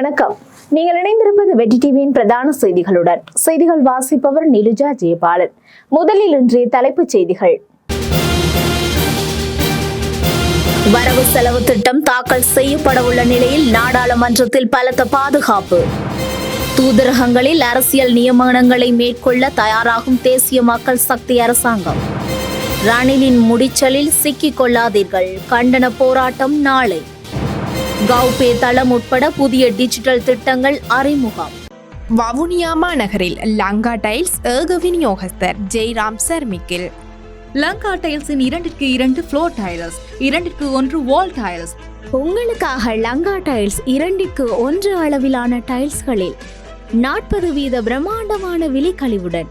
வணக்கம். நீங்கள் இணைந்திருப்பது வெற்றி டிவியின் பிரதான செய்திகளுடன். செய்திகள் வாசிப்பவர் நிலுஜா ஜெயபாலன். முதலில் இன்றைய தலைப்புச் செய்திகள். வரவு செலவு திட்டம் தாக்கல் செய்யப்படவுள்ள நிலையில் நாடாளுமன்றத்தில் பலத்த பாதுகாப்பு. தூதரகங்களில் அரசியல் நியமனங்களை மேற்கொள்ள தயாராகும் தேசிய மக்கள் சக்தி அரசாங்கம். ரணிலின் முடிச்சலில் சிக்கிக் கொள்ளாதீர்கள். கண்டன போராட்டம் நாளை. கௌபே தளம் உட்பட புதிய டிஜிட்டல் திட்டங்கள் அறிமுகம். வவுனியா மாநகரில் லங்கா டைல்ஸ் ஏக விநியோகஸ்தர் ஜெய்ராம் சர்மிக்கில். லங்கா டைல்ஸின் இரண்டிற்கு இரண்டு ஃப்ளோர் டைல்ஸ் இரண்டிற்கு ஒன்று வால் டைல்ஸ் உங்களுக்காக லங்கா டைல்ஸ் இரண்டிற்கு ஒன்று அளவிலான டைல்ஸ்களில் நாற்பது வீத பிரம்மாண்டமான விலைக்கழிவுடன்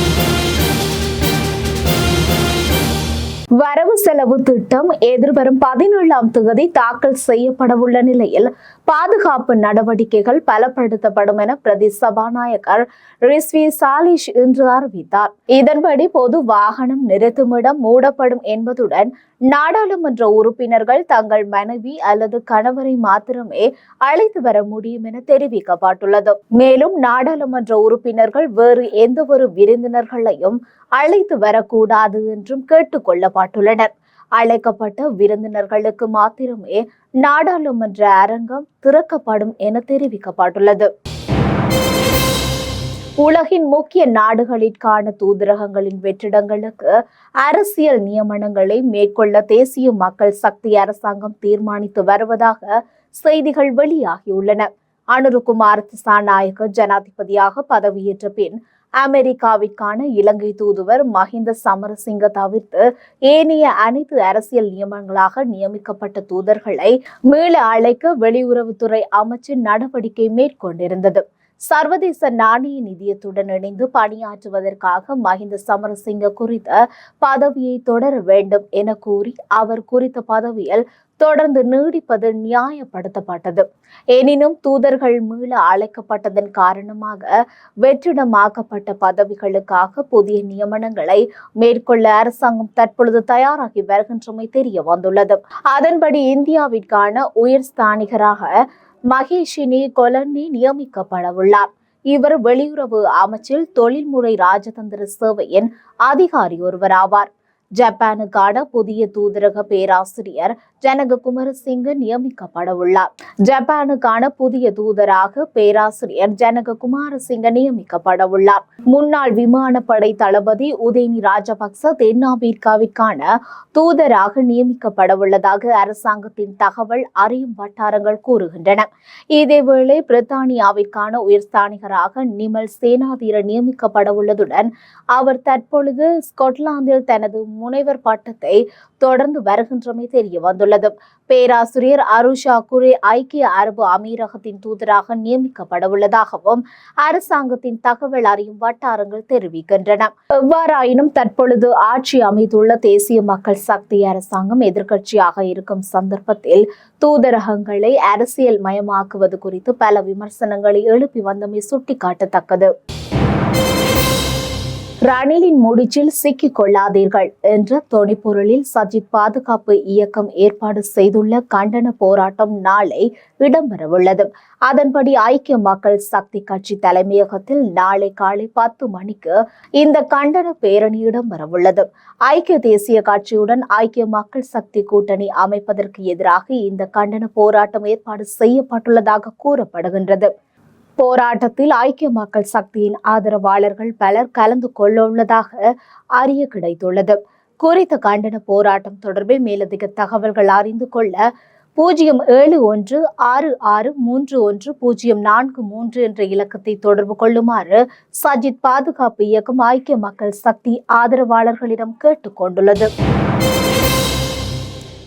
செலவு திட்டம் எதிர்வரும் பதினேழாம் தேதி தாக்கல் செய்யப்படவுள்ள நிலையில் பாதுகாப்பு நடவடிக்கைகள் பலப்படுத்தப்படும் என பிரதி சபாநாயகர் ரிஸ்வி சாலிஷ் இன்று அறிவித்தார். இதன்படி பொது வாகனம் நிறுத்துமிடம் மூடப்படும் என்பதுடன் நாடாளுமன்ற உறுப்பினர்கள் தங்கள் மனைவி அல்லது கணவரை மாத்திரமே அழைத்து வர முடியும் என தெரிவிக்கப்பட்டுள்ளது. மேலும் நாடாளுமன்ற உறுப்பினர்கள் வேறு எந்த ஒரு விருந்தினர்களையும் அழைத்து வரக்கூடாது என்றும் கேட்டுக் கொள்ளப்பட்டுள்ளனர். அழைக்கப்பட்ட விருந்தினர்களுக்கு மாத்திரமே நாடாளுமன்ற அரங்கம் திறக்கப்படும் என தெரிவிக்கப்பட்டுள்ளது. உலகின் முக்கிய நாடுகளிற்கான தூதரகங்களின் வெற்றிடங்களுக்கு அரசியல் நியமனங்களை மேற்கொள்ள தேசிய மக்கள் சக்தி அரசாங்கம் தீர்மானித்து வருவதாக செய்திகள் வெளியாகியுள்ளன. அனுருகுமார் திசாநாயக ஜனாதிபதியாக பதவியேற்ற பின் அமெரிக்காவிற்கான இலங்கை தூதுவர் மஹிந்த சமரசிங்க தவிர்த்து ஏனைய அனைத்து அரசியல் நியமனங்களாக நியமிக்கப்பட்ட தூதர்களை மீள அழைக்க வெளியுறவுத்துறை அமைச்சு நடவடிக்கை மேற்கொண்டிருந்தது. சர்வதேச நாணய நிதியத்துடன் இணைந்து பணியாற்றுவதற்காக மஹிந்த சமரசிங்க குறித்த பதவியை தொடர வேண்டும் என கூறி அவர் குறித்த பதவியில் தொடர்ந்து நீடிப்பது நியாயப்படுத்தப்பட்டது. எனினும் தூதர்கள் மீள அழைக்கப்பட்டதன் காரணமாக வெற்றிடமாக்கப்பட்ட பதவிகளுக்காக புதிய நியமனங்களை மேற்கொள்ள அரசாங்கம் தற்பொழுது தயாராகி வருகின்றமை தெரிய வந்துள்ளது. அதன்படி இந்தியாவிற்கான உயர் ஸ்தானிகராக மகேஷினி கொலன்னி நியமிக்கப்படவுள்ளார். இவர் வெளியுறவு அமைச்சில் தொழில்முறை ராஜதந்திர சேவையின் அதிகாரி ஒருவராவார். ஜப்பானுக்கான புதிய தூதரக பேராசிரியர் ஜனக குமரசிங்க நியமிக்கப்பட உள்ளார் ஜப்பானுக்கான புதிய தூதராக பேராசிரியர் ஜனக குமாரசிங்க நியமிக்கப்பட உள்ளார் முன்னாள் விமானப்படை தளபதி உதயனி ராஜபக்ச தென்னாப்பிரிக்காவிற்கான தூதராக நியமிக்கப்பட உள்ளதாக அரசாங்கத்தின் தகவல் அறியும் வட்டாரங்கள் கூறுகின்றன. இதேவேளை பிரித்தானியாவிற்கான உயர்ஸ்தானிகராக நிமல் சேனாதீர நியமிக்கப்பட உள்ளதுடன் அவர் தற்பொழுது ஸ்கொட்லாந்தில் தனது முனைவர் பட்டத்தை தொடர்ந்து வருகின்றமை தெரிய வந்துள்ளது. பேராசிரியர் அருஷா குரே ஐக்கிய அரபு அமீரகத்தின் தூதராக நியமிக்கப்பட உள்ளதாகவும் அரசாங்கத்தின் தகவல் அறியும் வட்டாரங்கள் தெரிவிக்கின்றன. எவ்வாறாயினும் தற்பொழுது ஆட்சி அமைத்துள்ள தேசிய மக்கள் சக்தி அரசாங்கம் எதிர்க்கட்சியாக இருக்கும் சந்தர்ப்பத்தில் தூதரகங்களை அரசியல் மயமாக்குவது குறித்து பல விமர்சனங்களை எழுப்பி வந்தமை சுட்டிக்காட்டத்தக்கது. ரணிலின் முடிச்சில் சிக்கிக் கொள்ளாதீர்கள் என்ற தொனிப்பொருளில் சஜித் பாதுகாப்பு இயக்கம் ஏற்பாடு செய்துள்ள கண்டன போராட்டம் நாளை இடம்பெறவுள்ளது. அதன்படி ஐக்கிய மக்கள் சக்தி கட்சி தலைமையகத்தில் நாளை காலை பத்து மணிக்கு இந்த கண்டன பேரணி இடம்பெறவுள்ளது. ஐக்கிய தேசிய கட்சியுடன் ஐக்கிய மக்கள் சக்தி கூட்டணி அமைப்பதற்கு எதிராக இந்த கண்டன போராட்டம் ஏற்பாடு செய்யப்பட்டுள்ளதாக கூறப்படுகின்றது. போராட்டத்தில் ஐக்கிய மக்கள் சக்தியின் ஆதரவாளர்கள் பலர் கலந்து கொள்ளவுள்ளதாக அறிய கிடைத்துள்ளது. குறித்த கண்டன போராட்டம் தொடர்பில் மேலதிக தகவல்கள் அறிந்து கொள்ள பூஜ்ஜியம் ஏழு ஒன்று ஆறு ஆறு மூன்று ஒன்று பூஜ்ஜியம் நான்கு மூன்று என்ற இலக்கத்தை தொடர்பு கொள்ளுமாறு சஜித் பாதுகாப்பு இயக்கம் ஐக்கிய மக்கள் சக்தி ஆதரவாளர்களிடம் கேட்டுக்கொண்டுள்ளது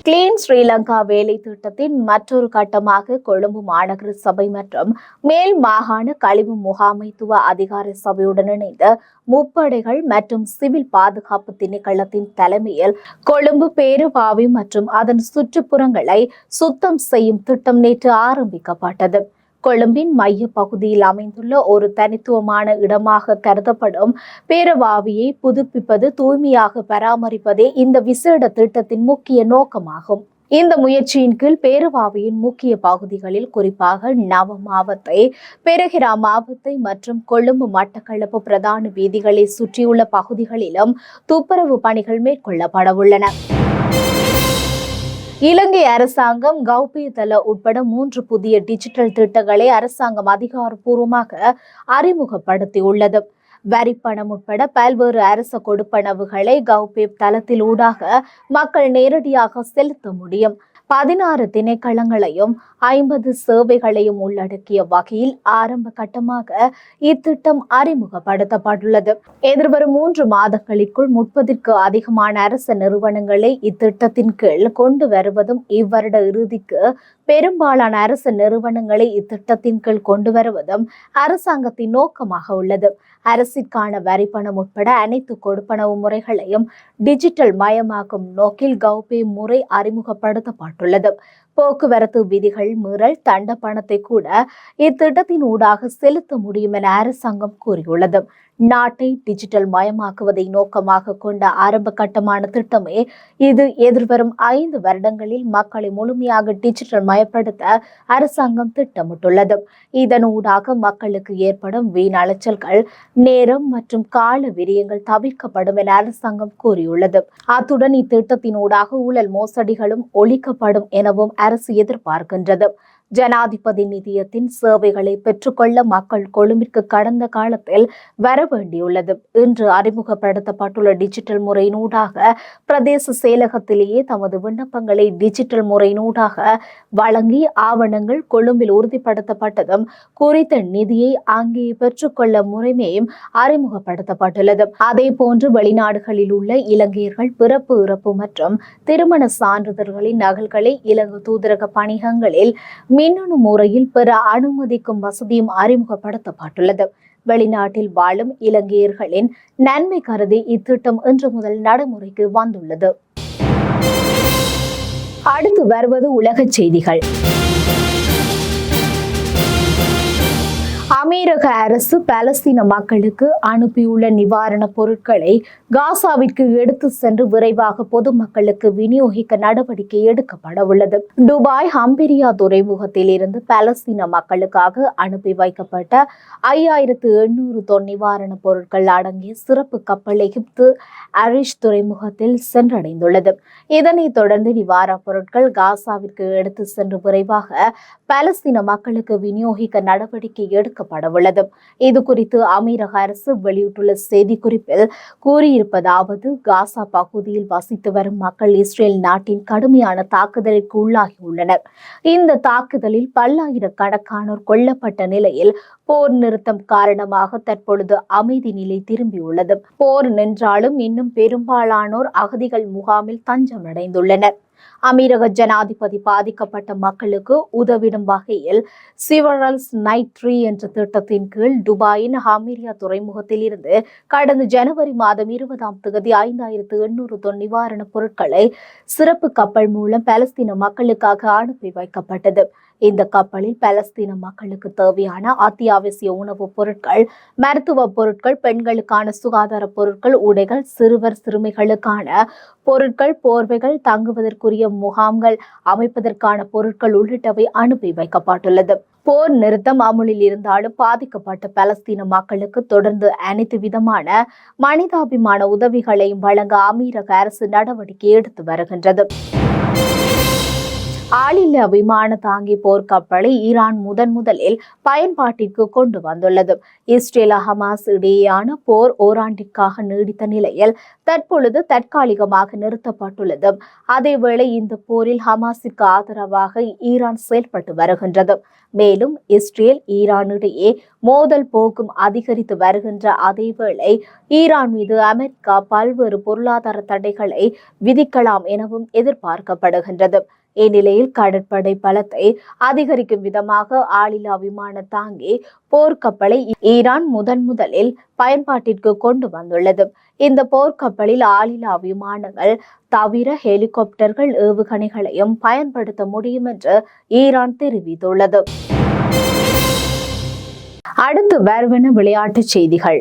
கிளீன் ஸ்ரீலங்கா வேலை திட்டத்தின் மற்றொரு கட்டமாக கொழும்பு மாநகர சபை மற்றும் மேல் மாகாண கழிவு முகாமைத்துவ அதிகார சபையுடன் இணைந்து முப்படைகள் மற்றும் சிவில் பாதுகாப்பு திணைக்களத்தின் தலைமையில் கொழும்பு பேருவாவி மற்றும் அதன் சுற்றுப்புறங்களை சுத்தம் செய்யும் திட்டம் நேற்று ஆரம்பிக்கப்பட்டது. கொழும்பின் மைய பகுதியில் அமைந்துள்ள ஒரு தனித்துவமான இடமாக கருதப்படும் பேரவாவியை புதுப்பிப்பது தூய்மையாக பராமரிப்பதே இந்த விசேட திட்டத்தின் முக்கிய நோக்கமாகும். இந்த முயற்சியின் கீழ் பேருவாவியின் முக்கிய பகுதிகளில் குறிப்பாக நவ மாவத்தை பெருகிரா மாவத்தை மற்றும் கொழும்பு மட்டக்களப்பு பிரதான வீதிகளை சுற்றியுள்ள பகுதிகளிலும் துப்புரவு பணிகள் மேற்கொள்ளப்பட உள்ளன. இலங்கை அரசாங்கம் கௌபியதள உட்பட மூன்று புதிய டிஜிட்டல் திட்டங்களை அரசாங்கம் அதிகாரப்பூர்வமாக அறிமுகப்படுத்தியுள்ளது. வரிப்பணம் உட்பட பல்வேறு அரச கொடுப்பனவுகளை கௌபேப் தளத்தில் ஊடாக மக்கள் நேரடியாக செலுத்த முடியும். பதினாறு திணைக்களங்களையும் ஐம்பது சேவைகளையும் உள்ளடக்கிய வகையில் ஆரம்ப கட்டமாக இத்திட்டம் அறிமுகப்படுத்தப்பட்டுள்ளது. எதிர்வரும் மூன்று மாதங்களுக்குள் முப்பதிற்கு அதிகமான அரசு நிறுவனங்களை இத்திட்டத்தின் கீழ் கொண்டு வருவதும் இவ்வருட இறுதிக்கு பெரும்பாலான அரசு நிறுவனங்களை இத்திட்டத்தின் கீழ் கொண்டு வருவதும் அரசாங்கத்தின் நோக்கமாக உள்ளது. அரசிற்கான வரிப்பணம் உட்பட அனைத்து கொடுப்பனவு முறைகளையும் டிஜிட்டல் மயமாக்கும் நோக்கில் கௌபே முறை அறிமுகப்படுத்தப்பட்டுள்ளது. போக்குவரத்து விதிகள் மீறல் தண்ட பணத்தை கூட இத்திட்டத்தின் ஊடாக செலுத்த முடியும் என அரசாங்கம் கூறியுள்ளது. நாட்டை டிஜிட்டல் மயமாக்குவதை நோக்கமாக கொண்ட ஆரம்ப கட்டமான திட்டமே இது. எதிர்வரும் ஐந்து வருடங்களில் மக்களை முழுமையாக டிஜிட்டல் மயப்படுத்த அரசாங்கம் திட்டமிட்டுள்ளது. இதன் ஊடாக மக்களுக்கு ஏற்படும் வீண் அலைச்சல்கள் நேரம் மற்றும் கால விரியங்கள் தவிர்க்கப்படும் என அரசாங்கம் கூறியுள்ளது. அத்துடன் இத்திட்டத்தின் ஊடாக ஊழல் மோசடிகளும் ஒழிக்கப்படும் எனவும் அரசு எதிர்பார்க்கின்றது. ஜனாதிபதி நிதியத்தின் சேவைகளை பெற்றுக்கொள்ள மக்கள் கொழும்பிற்கு கடந்த காலத்தில் வர வேண்டியுள்ளது இன்று அறிமுகப்படுத்தப்பட்டுள்ள டிஜிட்டல் முறையினூடாக பிரதேச செயலகத்திலேயே தமது விண்ணப்பங்களை டிஜிட்டல் முறையினூடாக வழங்கி ஆவணங்கள் கொழும்பில் உறுதிப்படுத்தப்பட்டதும் குறித்த நிதியை அங்கே பெற்றுக்கொள்ள முறைமையும் அறிமுகப்படுத்தப்பட்டுள்ளது. அதே போன்று வெளிநாடுகளில் உள்ள இலங்கையர்கள் பிறப்பு இறப்பு மற்றும் திருமண சான்றிதழ்களின் நகல்களை இலங்கை தூதரக பணிகங்களில் மின்னணு முறையில் பெற அனுமதிக்கும் வசதியும் அறிமுகப்படுத்தப்பட்டுள்ளது. வெளிநாட்டில் வாழும் இலங்கையர்களின் நன்மை கருதி இத்திட்டம் இன்று முதல் நடைமுறைக்கு வந்துள்ளது. அடுத்து வருவது உலகச் செய்திகள். அமெரிக்க அரசு பாலஸ்தீன மக்களுக்கு அனுப்பியுள்ள நிவாரணப் பொருட்களை காசாவிற்கு எடுத்து சென்று விரைவாக பொதுமக்களுக்கு விநியோகிக்க நடவடிக்கை எடுக்கப்பட உள்ளது. துபாய் ஹம்பிரியா துறைமுகத்தில் இருந்து பாலஸ்தீன மக்களுக்காக அனுப்பி வைக்கப்பட்ட ஐயாயிரத்து எண்ணூறு தொன் நிவாரணப் பொருட்கள் அடங்கிய சிறப்பு கப்பல் எகிப்து அரிஷ் துறைமுகத்தில் சென்றடைந்துள்ளது. இதனைத் தொடர்ந்து நிவாரணப் பொருட்கள் காசாவிற்கு எடுத்து சென்று விரைவாக பாலஸ்தீன மக்களுக்கு விநியோகிக்க நடவடிக்கை எடுக்கப்பட உள்ளது இது குறித்து அமீரக அரசு வெளியிட்டுள்ள செய்திக்குறிப்பில் கூறியிருப்பதாவது காசா பகுதியில் வசித்து வரும் மக்கள் இஸ்ரேல் நாட்டின் கடுமையான தாக்குதலுக்கு உள்ளாகியுள்ளனர். இந்த தாக்குதலில் பல்லாயிரக்கணக்கானோர் கொல்லப்பட்ட நிலையில் போர் நிறுத்தம் காரணமாக தற்பொழுது அமைதி நிலை திரும்பியுள்ளது. போர் நின்றாலும் இன்னும் பெரும்பாலானோர் அகதிகள் முகாமில் தஞ்சமடைந்துள்ளனர். அமீரக ஜனாதிபதி பாதிக்கப்பட்ட மக்களுக்கு உதவிடும் வகையில் சிவரல்ஸ் நைட் ட்ரீ என்ற திட்டத்தின் கீழ் துபாயின் ஹமீரியா துறைமுகத்தில் இருந்து கடந்த ஜனவரி மாதம் இருபதாம் தேதி ஐந்தாயிரத்து எண்ணூறு தொன் நிவாரணப் பொருட்களை சிறப்பு கப்பல் மூலம் பலஸ்தீன மக்களுக்காக அனுப்பி வைக்கப்பட்டது. இந்த கப்பலில் பலஸ்தீன மக்களுக்கு தேவையான அத்தியாவசிய உணவுப் பொருட்கள் மருத்துவ பொருட்கள் பெண்களுக்கான சுகாதார பொருட்கள் உடைகள் சிறுவர் சிறுமிகளுக்கான பொருட்கள் போர்வைகள் தங்குவதற்குரிய முகாம்கள் அமைப்பதற்கான பொருட்கள் உள்ளிட்டவை அனுப்பி வைக்கப்பட்டுள்ளது. போர் நிறுத்தம் அமுலில் இருந்தாலும் பாதிக்கப்பட்ட பலஸ்தீன மக்களுக்கு தொடர்ந்து அனைத்து விதமான மனிதாபிமான உதவிகளையும் வழங்க அமீரக அரசு நடவடிக்கை எடுத்து வருகின்றது. ஆளில்லா விமான தாங்கி போர்க்கப்பலை ஈரான் முதன் முதலில் பயன்பாட்டிற்கு கொண்டு வந்துள்ளது. இஸ்ரேல் ஹமாஸ் இடையேயான போர் ஓராண்டிற்காக நீடித்த நிலையில் தற்பொழுது தற்காலிகமாக நிறுத்தப்பட்டுள்ளது. அதேவேளை இந்த போரில் ஹமாஸிற்கு ஆதரவாக ஈரான் செயல்பட்டு வருகின்றது. மேலும் இஸ்ரேல் ஈரான் இடையே மோதல் போக்கும் அதிகரித்து வருகின்ற அதேவேளை ஈரான் மீது அமெரிக்கா பல்வேறு பொருளாதார தடைகளை விதிக்கலாம் எனவும் எதிர்பார்க்கப்படுகின்றது. இந்நிலையில் கடற்படை பலத்தை அதிகரிக்கும் விதமாக ஆளில்லா விமான தாங்கி போர்க்கப்பலை ஈரான் முதன் முதலில் பயன்பாட்டிற்கு கொண்டு வந்துள்ளது. இந்த போர்க்கப்பலில் ஆளில்லா விமானங்கள் தவிர ஹெலிகாப்டர்கள் ஏவுகணைகளையும் பயன்படுத்த முடியும் என்று ஈரான் தெரிவித்துள்ளது. அடுத்து வருவன விளையாட்டுச் செய்திகள்.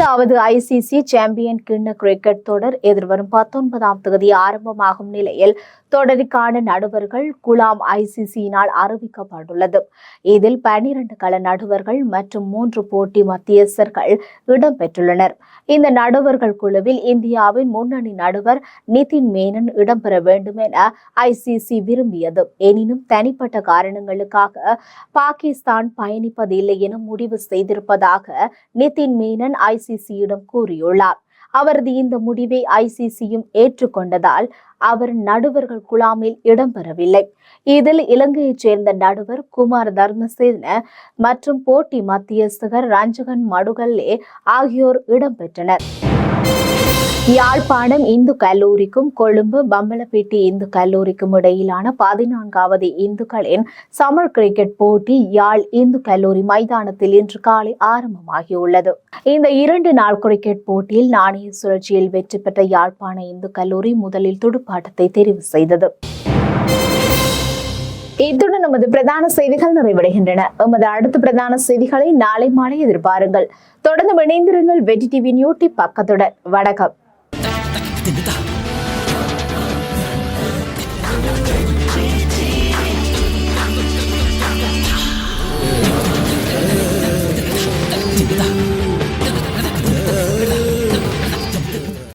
ஐந்தாவது ஐசிசி சாம்பியன் கிண்ண கிரிக்கெட் தொடர் எதிர்வரும் பத்தொன்பதாம் தொகுதி ஆரம்பமாகும் நிலையில் தொடருக்கான நடுவர்கள் குலாம் ஐசிசியினால் அறிவிக்கப்பட்டுள்ளது. இதில் பனிரண்டு கள நடுவர்கள் மற்றும் மூன்று போட்டி மத்தியஸ்தர்கள் இடம்பெற்றுள்ளனர். இந்த நடுவர்கள் குழுவில் இந்தியாவின் முன்னணி நடுவர் நிதின் மேனன் இடம்பெற வேண்டும் என ஐசிசி விரும்பியது. எனினும் தனிப்பட்ட காரணங்களுக்காக பாகிஸ்தான் பயணிப்பதில்லை என முடிவு செய்திருப்பதாக நிதின் மேனன் ஐசி ஐசிசியிடம் கூறியுள்ளார். அவரது இந்த முடிவை ஐசிசியும் ஏற்றுக்கொண்டதால் அவர் நடுவர்கள் குழாமில் இடம்பெறவில்லை. இதில் இலங்கையைச் சேர்ந்த நடுவர் குமார் தர்மசேன மற்றும் போட்டி மத்தியஸ்தகர் ரஞ்சகன் மடுகல்லே ஆகியோர் இடம்பெற்றனர். யாழ்ப்பாணம் இந்து கல்லூரிக்கும் கொழும்பு பம்பலப்பேட்டி இந்து கல்லூரிக்கும் இடையிலான பதினான்காவது இந்துக்களின் சமர் கிரிக்கெட் போட்டி யாழ் இந்து கல்லூரி மைதானத்தில் இன்று காலை ஆரம்பமாகியுள்ளது. இந்த இரண்டு நாள் கிரிக்கெட் போட்டியில் நாணய சுழற்சியில் வெற்றி பெற்ற யாழ்ப்பாண இந்து கல்லூரி முதலில் துடுப்பாட்டத்தை தெரிவு செய்தது. இத்துடன் நமது பிரதான செய்திகள் நிறைவடைகின்றன. எமது அடுத்த பிரதான செய்திகளை நாளை மாலை எதிர்பாருங்கள். தொடர்ந்து இணைந்திருங்கள் வெற்றி டிவி நியூட்டி பக்கத்துடன். வணக்கம். Basta.